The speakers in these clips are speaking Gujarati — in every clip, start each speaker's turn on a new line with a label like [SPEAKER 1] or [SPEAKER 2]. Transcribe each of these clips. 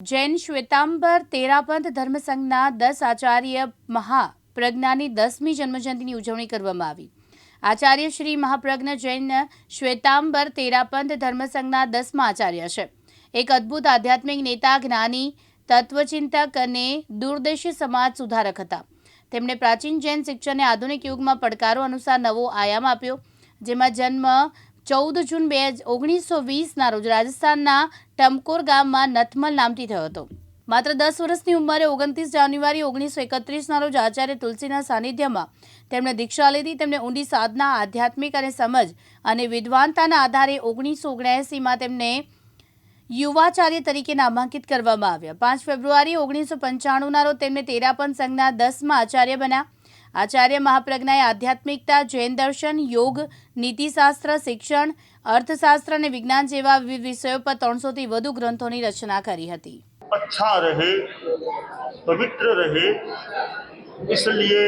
[SPEAKER 1] જૈન શ્વેતાંબર તેરાપંથ ધર્મસંઘના દસ આચાર્ય મહાપ્રજ્ઞાની દસમી જન્મજયંતિની ઉજવણી કરવામાં આવી. આચાર્ય શ્રી મહાપ્રજ્ઞ જૈન શ્વેતાંબર તેરાપંથ ધર્મસંઘના દસમા આચાર્ય છે. એક અદ્ભુત આધ્યાત્મિક નેતા, જ્ઞાની, તત્વચિંતક અને દૂરદેશી સમાજ સુધારક હતા. તેમણે પ્રાચીન જૈન શિક્ષણને આધુનિક યુગમાં પડકારો અનુસાર નવો આયામ આપ્યો, જેમાં જન્મ ચૌદ જૂન બે ઓગણીસો વીસના રોજ રાજસ્થાનના ટમકોર ગામમાં નથમલ નામથી થયો હતો. માત્ર દસ વર્ષની ઉંમરે ઓગણત્રીસ જાન્યુઆરી ઓગણીસો એકત્રીસના રોજ આચાર્ય તુલસીના સાનિધ્યમાં તેમણે દીક્ષા લીધી. તેમણે ઊંડી સાધના, આધ્યાત્મિક અને સમજ અને વિદ્વાનતાના આધારે ઓગણીસો ઓગણએંસીમાં તેમને યુવાચાર્ય તરીકે નામાંકિત કરવામાં આવ્યા. પાંચ ફેબ્રુઆરી ઓગણીસો પંચાણુંના રોજ તેમને તેરાપન સંઘના દસમાં આચાર્ય બન્યા. આચાર્ય મહાપ્રજ્ઞાએ આધ્યાત્મિકતા જૈન દર્શન યોગ નીતિશાસ્ત્ર શિક્ષણ અર્થશાસ્ત્ર અને વિજ્ઞાન જેવા વિવિધ વિષયો પર ત્રણસોથી વધુ ગ્રંથોની રચના કરી હતી
[SPEAKER 2] अच्छा रहे पवित्र रहे इसलिए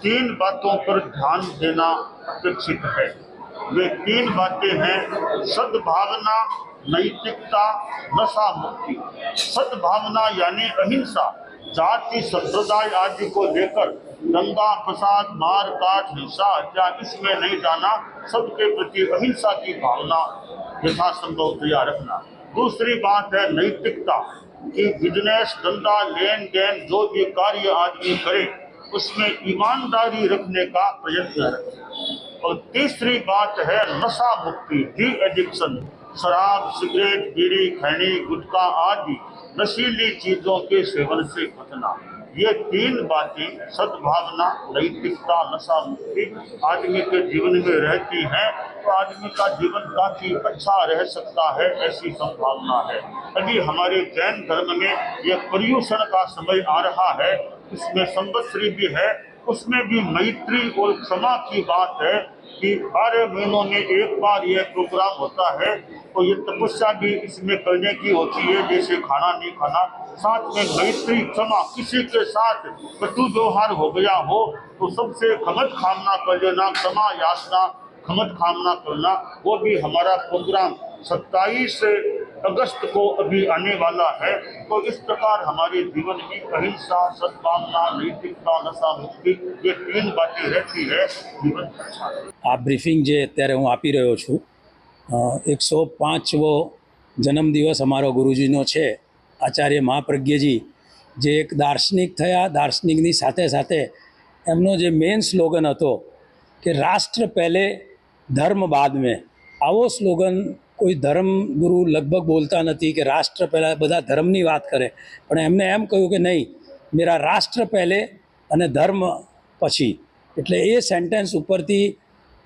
[SPEAKER 2] तीन बातों पर ध्यान देना अपेक्षित है वे तीन बातें हैं सद्भावना नैतिकता नशा मुक्ति सद्भावना यानी अहिंसा जाति, संप्रदाय आदि को लेकर दंगा फसाद मार, काट, हिंसा, हत्या, इसमें नहीं जाना, सबके प्रति अहिंसा की भावना यथासंभव तैयार रखना। दूसरी बात है नैतिकता, कि बिज़नेस धंधा लेन देन जो भी कार्य आदमी करे, उसमें ईमानदारी रखने का प्रयत्न रखें। और तीसरी बात है नशा मुक्ति डी एडिक्शन शराब, सिगरेट, बीड़ी, खैनी, गुटखा आदि नशीली चीज़ों के सेवन से बचना। ये तीन बातें सद्भावना, नैतिकता, नशा मुक्ति आदमी के जीवन में रहती हैं। तो आदमी का जीवन काफ़ी अच्छा रह सकता है, ऐसी संभावना है। अभी हमारे जैन धर्म में ये पर्यूषण का समय आ रहा है। इसमें संवत्सरी भी है, उसमें भी मैत्री और क्षमा की बात है। कि बारह महीनों में एक बार यह प्रोग्राम होता है तो ये तपस्या भी इसमें करने की होती है, जैसे खाना नहीं खाना, साथ में मैत्री क्षमा, किसी के साथ कटु व्यवहार हो गया हो तो सबसे खमत खामना कर लेना क्षमा याचना खमत खामना करना, वो भी हमारा प्रोग्राम। 27 अगस्त को अभी आने वाला है तो इस प्रकार हमारे जीवन में अहिंसा सद्भावना नैतिकता नशा मुक्ति ये तीन बातें रहती है जीवन अच्छा है
[SPEAKER 3] આ બ્રીફિંગ જે અત્યારે હું આપી રહ્યો છું એકસો પાંચવો જન્મદિવસ અમારો ગુરુજીનો છે આચાર્ય મહાપ્રજ્ઞજી જે એક દાર્શનિક થયા દાર્શનિકની સાથે સાથે એમનો જે મેઇન સ્લોગન હતો કે રાષ્ટ્ર પહેલે ધર્મ બાદ મેં આવો સ્લોગન કોઈ ધર્મ ગુરુ લગભગ બોલતા નથી કે રાષ્ટ્ર પહેલાં બધા ધર્મની વાત કરે. પણ એમને એમ કહ્યું કે નહીં, મેરા રાષ્ટ્ર પહેલે અને ધર્મ પછી. એટલે એ સેન્ટેન્સ ઉપરથી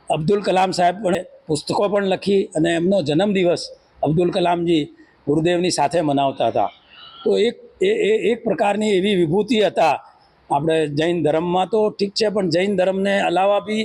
[SPEAKER 3] અબ્દુલ કલામ સાહેબ પણ પુસ્તકો પણ લખી અને એમનો જન્મદિવસ અબ્દુલ કલામજી ગુરુદેવની સાથે મનાવતા હતા. તો એક, એ એક પ્રકારની એવી વિભૂતિ હતા. આપણે જૈન ધર્મમાં તો ઠીક છે, પણ જૈન ધર્મને અલાવા બી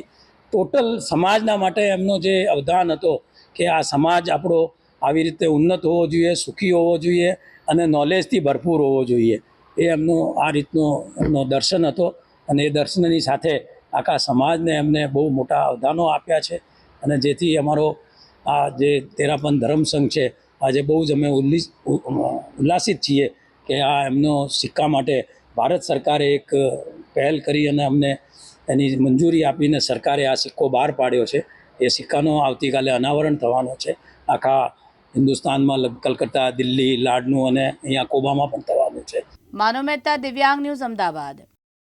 [SPEAKER 3] ટોટલ સમાજના માટે એમનો જે અવદાન હતો કે આ સમાજ આપણો આવી રીતે ઉન્નત હોવો જોઈએ, સુખી હોવો જોઈએ અને નોલેજથી ભરપૂર હોવો જોઈએ. એ એમનો આ રીતનો એમનો દર્શન હતો અને એ દર્શનની સાથે આખા સમાજને એમને બહુ મોટા અવદાનો આપ્યા છે અને જેથી અમારો આ જે તેરાપન ધર્મસંઘ છે, આજે બહુ જ અમે ઉલ્લિસ ઉલ્લાસિત છીએ કે આ એમનો સિક્કા માટે ભારત સરકારે એક પહેલ કરી અને અમને એની મંજૂરી આપીને સરકારે આ સિક્કો બહાર પાડ્યો છે. એ સિક્કાનો આવતીકાલે અનાવરણ થવાનો છે. આખા હિન્દુસ્તાનમાં કલકત્તા, દિલ્હી, લાડનું અને અહીંયા કોબામાં પણ થવાનું છે.
[SPEAKER 1] માનવ મહેતા દિવ્યાંગ ન્યૂઝ અમદાવાદ.